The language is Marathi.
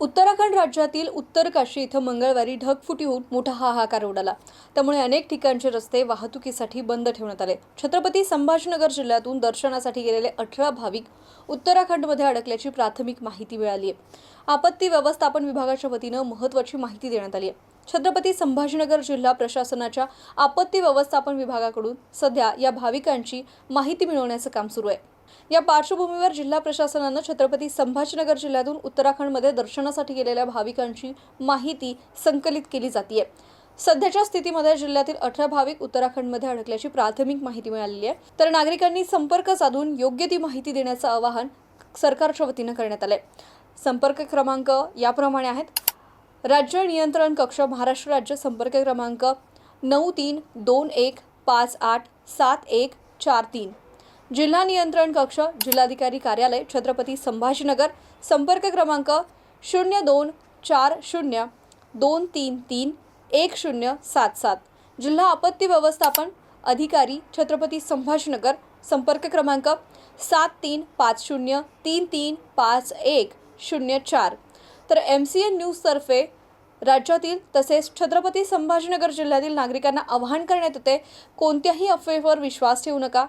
उत्तराखंड राज्यातील उत्तर काशी इथं मंगळवारी ढगफुटी होऊन मोठा हाहाकार उडाला. त्यामुळे अनेक ठिकाणचे रस्ते वाहतुकीसाठी बंद ठेवण्यात आले. छत्रपती संभाजीनगर जिल्ह्यातून दर्शनासाठी गेलेले अठरा भाविक उत्तराखंडमध्ये अडकल्याची प्राथमिक माहिती मिळाली आहे. आपत्ती व्यवस्थापन विभागाच्या वतीनं महत्त्वाची माहिती देण्यात आली आहे. छत्रपती संभाजीनगर जिल्हा प्रशासनाच्या आपत्ती व्यवस्थापन विभागाकडून सध्या या भाविकांची माहिती मिळवण्याचं काम सुरू आहे. या पार्श्वभूमीवर जिल्हा प्रशासनानं छत्रपती संभाजीनगर जिल्ह्यातून उत्तराखंडमध्ये दर्शनासाठी गेलेल्या भाविकांची माहिती संकलित केली जाते सध्याच्या स्थितीमध्ये जिल्ह्यातील अठरा भाविक उत्तराखंडमध्ये अडकल्याची प्राथमिक माहिती मिळालेली आहे. तर नागरिकांनी संपर्क साधून योग्य ती माहिती देण्याचं आवाहन सरकारच्या वतीनं करण्यात आलंय. संपर्क क्रमांक याप्रमाणे आहेत. राज्य नियंत्रण कक्ष महाराष्ट्र राज्य संपर्क क्रमांक नऊ तीन दोन एक पाच आठ सात एक चार तीन. जिल्हा नियंत्रण कक्ष जिल्हाधिकारी कार्यालय छत्रपती संभाजीनगर. संपर्क क्रमांक शून्य दोन चार शून्य दोन तीन तीन एक शून्य सात सात. जिल्हा आपत्ती व्यवस्थापन अधिकारी छत्रपती संभाजीनगर. संपर्क क्रमांक सात तीन पाच शून्य तीन तीन पाच एक शून्य चार. तर एम सी एन न्यूजतर्फे राज्यातील तसेच छत्रपती संभाजीनगर जिल्ह्यातील नागरिकांना आवाहन करण्यात येते कोणत्याही अफवेवर विश्वास ठेवू नका.